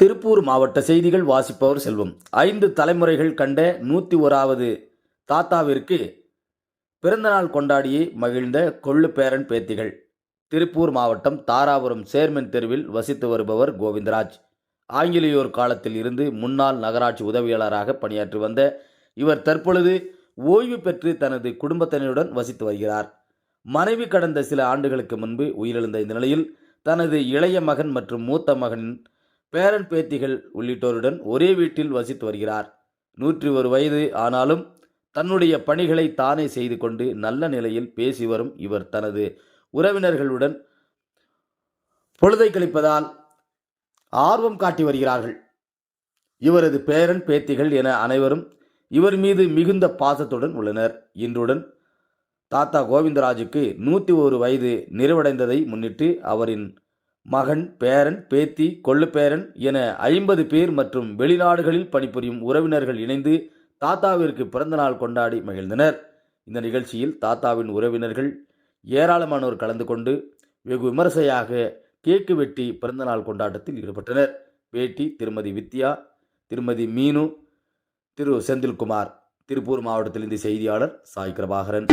திருப்பூர் மாவட்ட செய்திகள் வாசிப்பவர் செல்வம். ஐந்து தலைமுறைகள் கண்ட நூற்றி ஓராவது தாத்தாவிற்கு பிறந்தநாள் கொண்டாடியே மகிழ்ந்த கொள்ளு பேரன் பேத்திகள். திருப்பூர் மாவட்டம் தாராபுரம் சேர்மன் தெருவில் வசித்து வருபவர் கோவிந்தராஜ். ஆங்கிலேயோர் காலத்தில் இருந்து முன்னாள் நகராட்சி உதவியாளராக பணியாற்றி வந்த இவர் தற்பொழுது ஓய்வு பெற்று தனது குடும்பத்தினருடன் வசித்து வருகிறார். மனைவி கடந்த சில ஆண்டுகளுக்கு முன்பு உயிரிழந்த இந்த நிலையில் தனது இளைய மகன் மற்றும் மூத்த மகனின் பேரன் பேத்திகள் உள்ளிட்டோருடன் ஒரே வீட்டில் வசித்து வருகிறார். நூற்றி ஒரு வயது ஆனாலும் தன்னுடைய பணிகளை தானே செய்து கொண்டு நல்ல நிலையில் பேசி வரும் இவர் தனது உறவினர்களுடன் பொழுதை கழிப்பதால் ஆர்வம் காட்டி வருகிறார்கள். இவரது பேரன் பேத்திகள் என அனைவரும் இவர் மீது மிகுந்த பாசத்துடன் உள்ளனர். இன்றுடன் தாத்தா கோவிந்தராஜுக்கு நூற்றி ஒரு வயது நிறைவடைந்ததை முன்னிட்டு அவரின் மகன் பேரன் பேத்தி கொள்ளுப்பேரன் என ஐம்பது பேர் மற்றும் வெளிநாடுகளில் பணிபுரியும் உறவினர்கள் இணைந்து தாத்தாவிற்கு பிறந்தநாள் கொண்டாடி மகிழ்ந்தனர். இந்த நிகழ்ச்சியில் தாத்தாவின் உறவினர்கள் ஏராளமானோர் கலந்து கொண்டு வெகு விமர்சையாக கேக்கு வெட்டி பிறந்தநாள் கொண்டாட்டத்தில் ஈடுபட்டனர். பேட்டி திருமதி வித்யா திருமதி மீனு திரு செந்தில்குமார் திருப்பூர் மாவட்டத்திலிருந்து செய்தியாளர் சாய் கிருபாகரன்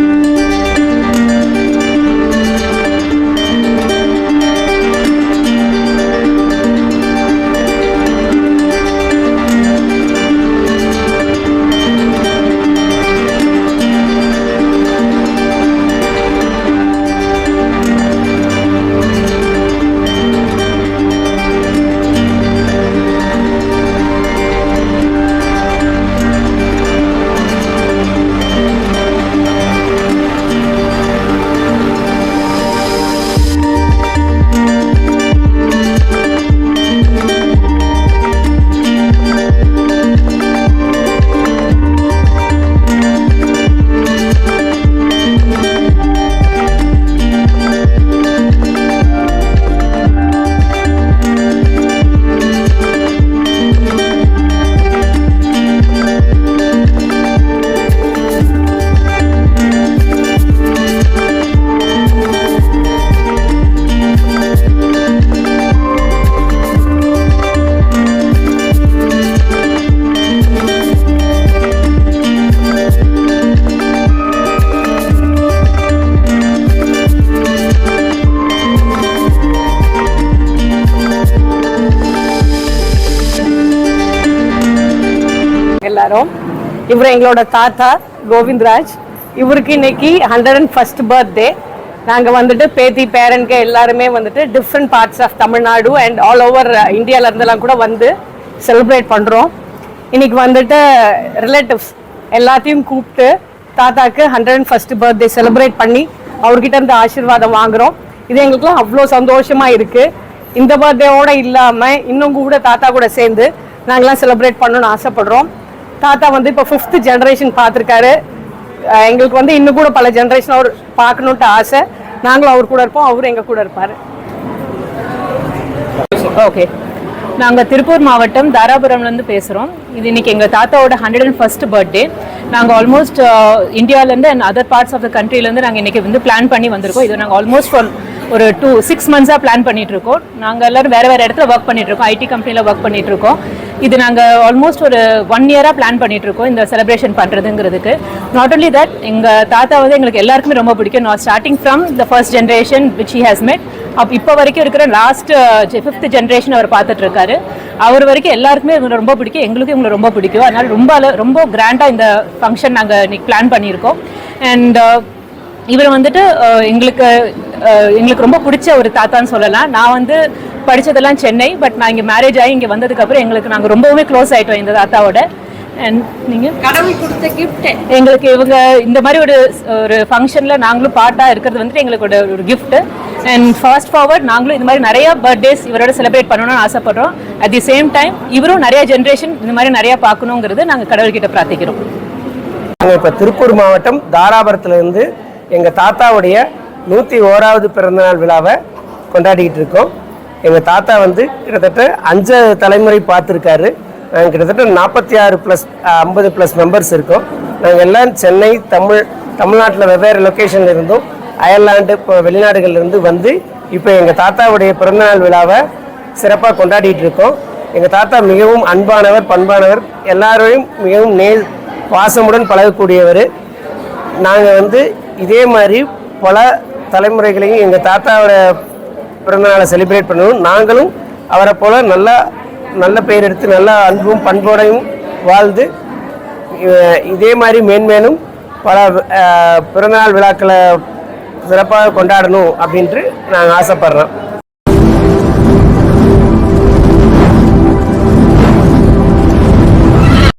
எல்லாரும். இவர் எங்களோட தாத்தா கோவிந்த்ராஜ். இவருக்கு இன்னைக்கு ஹண்ட்ரட் அண்ட் ஃபர்ஸ்ட் பர்த்டே நாங்கள் வந்துட்டு பேத்தி பேரனுக்கு எல்லாருமே வந்துட்டு different parts of Tamil Nadu and all over இந்தியால கூட வந்து செலிப்ரேட் பண்ணுறோம் இன்னைக்கு வந்துட்டு ரிலேட்டிவ்ஸ் எல்லாத்தையும் கூப்பிட்டு தாத்தாக்கு hundred and first birthday celebrate பண்ணி அவர்கிட்ட இருந்து ஆசீர்வாதம் வாங்குறோம். இது எங்களுக்குலாம் அவ்வளோ சந்தோஷமா இருக்கு. இந்த பர்த்டேவோட இல்லாமல் இன்னும் கூட தாத்தா கூட சேர்ந்து நாங்களாம் செலிப்ரேட் பண்ணணும்னு ஆசைப்படுறோம். தாத்தா வந்து இப்போ ஃபிஃப்த் ஜென்ரேஷன் பார்த்துருக்காரு. எங்களுக்கு வந்து இன்னும் கூட பல ஜென்ரேஷன் அவர் பார்க்கணுன்ட்டு ஆசை. நாங்களும் அவர் கூட இருப்போம் அவரும் எங்கள் கூட இருப்பார். ஓகே நாங்கள் திருப்பூர் மாவட்டம் தாராபுரம்லேருந்து பேசுகிறோம் இது இன்னைக்கு எங்கள் தாத்தாவோட ஹண்ட்ரட் அண்ட் ஃபர்ஸ்ட் பர்த்டே நாங்கள் ஆல்மோஸ்ட் இந்தியாவிலேருந்து and other parts of the கண்ட்ரிலேருந்து நாங்கள் இன்றைக்கி வந்து பிளான் பண்ணி வந்திருக்கோம். இது நாங்கள் ஆல்மோஸ்ட் ஃபார் ஒரு டூ சிக்ஸ் மந்த்ஸாக பிளான் பண்ணிகிட்ருக்கோம் இருக்கோம். நாங்கள் எல்லோரும் வேறு வேறு இடத்துல ஒர்க் பண்ணிகிட்ருக்கோம் இருக்கோம். ஐடி கம்பெனியில் ஒர்க் பண்ணிகிட்ருக்கோம் இது நாங்கள் ஆல்மோஸ்ட் ஒரு ஒன் இயராக பிளான் பண்ணிட்டு இருக்கோம் இந்த செலிப்ரேஷன் பண்ணுறதுங்கிறதுக்கு நாட் ஒன்லி தட் எங்கள் தாத்தா வந்து எங்களுக்கு எல்லாருக்குமே ரொம்ப பிடிக்கும். நான் starting from the first generation which he has met up இப்போ வரைக்கும் இருக்கிற லாஸ்ட் ஃபிஃப்த் ஜென்ரேஷன் அவர் பார்த்துட்டு இருக்காரு அவர் வரைக்கும் எல்லாருக்குமே இவங்களை ரொம்ப பிடிக்கும். எங்களுக்கும் இவங்களை ரொம்ப பிடிக்கும். அதனால ரொம்ப ரொம்ப கிராண்டாக இந்த ஃபங்க்ஷன் நாங்கள் இன்னைக்கு பிளான் பண்ணியிருக்கோம். அண்ட் uh, இவர் வந்துட்டு uh, எங்களுக்கு uh, எங்களுக்கு ரொம்ப பிடிச்ச ஒரு தாத்தான்னு சொல்லலாம். நான் வந்து படிச்சதெல்லாம் சென்னை பட் நான் இங்கே மேரேஜ் ஆகி இங்கே வந்ததுக்கப்புறம் எங்களுக்கு நாங்கள் ரொம்பவுமே க்ளோஸ் ஆயிட்டோம் இந்த தாத்தாவோட. அண்ட் நீங்கள் கடவுள் கொடுத்த கிஃப்ட் எங்களுக்கு இவங்க இந்த மாதிரி ஒரு ஒரு ஃபங்க்ஷனில் நாங்களும் பார்ட்டாக இருக்கிறது வந்துட்டு எங்களுக்கு ஒரு gift. அண்ட் ஃபாஸ்ட் ஃபார்வர்ட் நாங்களும் இந்த மாதிரி நிறைய பர்த்டேஸ் இவரோட செலிப்ரேட் பண்ணணும்னு ஆசைப்படுறோம். அட் தி சேம் டைம் இவரும் நிறைய ஜென்ரேஷன் இந்த மாதிரி நிறைய பார்க்கணுங்கிறது நாங்கள் கடவுள்கிட்ட பிரார்த்திக்கிறோம். நாங்கள் இப்போ திருப்பூர் மாவட்டம் தாராபுரத்துலேருந்து எங்கள் தாத்தாவுடைய நூற்றி ஓராவது பிறந்தநாள் விழாவை கொண்டாடிக்கிட்டு இருக்கோம். எங்கள் தாத்தா வந்து கிட்டத்தட்ட அஞ்சு தலைமுறை பார்த்துருக்காரு. நாங்கள் கிட்டத்தட்ட நாற்பத்தி ஆறு ப்ளஸ் ஐம்பது ப்ளஸ் மெம்பர்ஸ் இருக்கோம். நாங்கள் எல்லாம் சென்னை தமிழ் தமிழ்நாட்டில் வெவ்வேறு லொக்கேஷனில் இருந்தும் அயர்லாண்டு இப்போ வெளிநாடுகள்லேருந்து வந்து இப்போ எங்கள் தாத்தாவுடைய பிறந்தநாள் விழாவை சிறப்பாக கொண்டாடிட்டு இருக்கோம். எங்கள் தாத்தா மிகவும் அன்பானவர் பண்பானவர். எல்லாரையும் மிகவும் நே பாசமுடன் பழகக்கூடியவர். நாங்கள் வந்து இதே மாதிரி பல தலைமுறைகளையும் எங்கள் தாத்தாவோட பிறந்தநாளை செலிப்ரேட் பண்ணணும். நாங்களும் அவரை போல நல்லா நல்ல பெயர் எடுத்து நல்லா அன்பும் பண்போடையும் வாழ்ந்து இதே மாதிரி மேன்மேலும் பல பிறந்தநாள் விழாக்களை சிறப்பாக கொண்டாடணும் அப்படின்ட்டு நாங்கள் ஆசைப்பட்றோம்.